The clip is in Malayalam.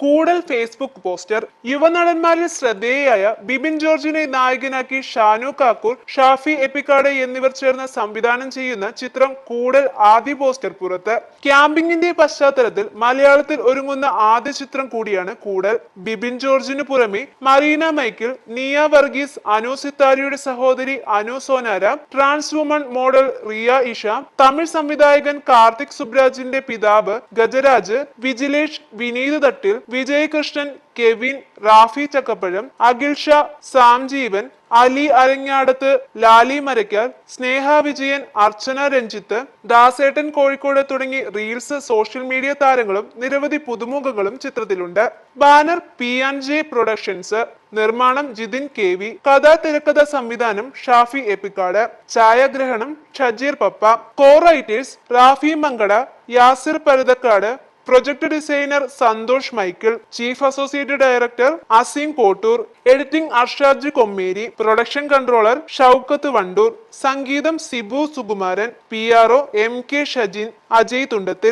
കൂടൽ ഫേസ്ബുക്ക് പോസ്റ്റർ യുവനടന്മാരിൽ ശ്രദ്ധേയയായ ബിബിൻ ജോർജിനെ നായകനാക്കി ഷാനു കാക്കൂർ ഷാഫി എപ്പിക്കാട് എന്നിവർ ചേർന്ന് സംവിധാനം ചെയ്യുന്ന ചിത്രം കൂടൽ ആദ്യ പോസ്റ്റർ പുറത്ത്. ക്യാമ്പിങ്ങിന്റെ പശ്ചാത്തലത്തിൽ മലയാളത്തിൽ ഒരുങ്ങുന്ന ആദ്യ ചിത്രം കൂടിയാണ് കൂടൽ ബിബിൻ ജോർജിനു പുറമെ മറീന മൈക്കിൾ നിയ വർഗീസ് അനു സിത്താരിയുടെ സഹോദരി Anu Sonara trans woman model Riya Isha Tamil സംവിധായകൻ കാർത്തിക് സുബ്രാജിന്റെ പിതാവ് ഗജരാജ് വിജിലേഷ് വിനീത് തട്ടിൽ വിജയകൃഷ്ണൻ കെവിൻ റാഫി ചക്കപ്പഴം അഖിൽ ഷാ സാംജീവൻ അലി അരങ്ങാടത്ത് ലാലി മരയ്ക്കൽ സ്നേഹ വിജയൻ അർച്ചന രഞ്ജിത്ത് ദാസേട്ടൻ കോഴിക്കോട് തുടങ്ങി റീൽസ് സോഷ്യൽ മീഡിയ താരങ്ങളും നിരവധി പുതുമുഖങ്ങളും ചിത്രത്തിലുണ്ട്. Banner P and J productions നിർമ്മാണം ജിതിൻ കെ വി കഥാ തിരക്കഥ സംവിധാനം ഷാഫി എപ്പിക്കാട് ഛായാഗ്രഹണം Shajeer Pappa co writers Rafi Mankada Yasir Paruthakkad project designer Santhosh Michael chief associate director Aseem Kottoor editing Arshaj Kommeri production controller Shoukath Wandoor സംഗീതം Sibu Sukumaran P R O M K Shajin Ajay Thundathil